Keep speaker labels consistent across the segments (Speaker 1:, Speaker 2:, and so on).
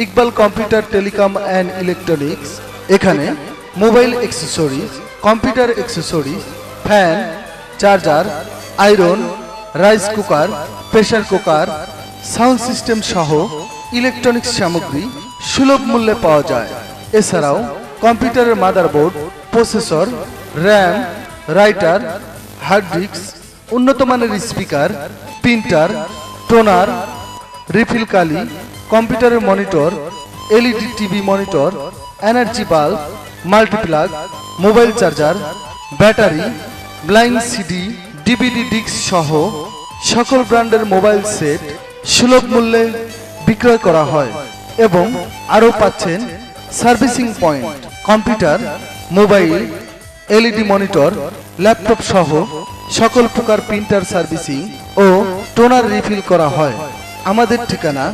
Speaker 1: Iqbal computer, telecom and electronics, এখানে mobile accessories computer accessories fan, charger, iron, rice cooker, pressure cooker, sound system সহ electronics সামগ্রী সুলভ মূল্যে পাওয়া যায়। এছাড়াও কম্পিউটারের motherboard, processor, RAM, writer, hard disk, উন্নত মানের স্পিকার, প্রিন্টার, টোনার, রিফিল কালি কম্পিউটারের monitor, LED TV monitor, energy bulb, multiplug, mobile charger, battery, blank CD, DVD disk সহ সকল ব্র্যান্ডের মোবাইল সেট সুলভ মূল্যে বিক্রয় করা হয় এবং আরও পাচ্ছেন servicing point, computer, mobile, LED monitor, laptop সহ সকল প্রকার প্রিন্টার সার্ভিসিং ও টোনার রিফিল করা হয়। আমাদের ঠিকানা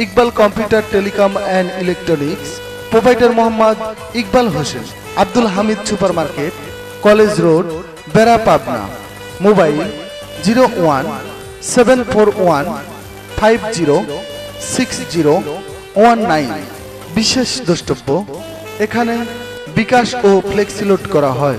Speaker 1: Iqbal computer, telecom and electronics, provider Mohammad Iqbal Hossain, Abdul Hamid super market college road, Bera, Pabna. Mobile zero one seven four one five zero six zero one nine. বিশেষ দ্রষ্টব্য, এখানে বিকাশ ও ফ্লেক্সিলোড করা হয়।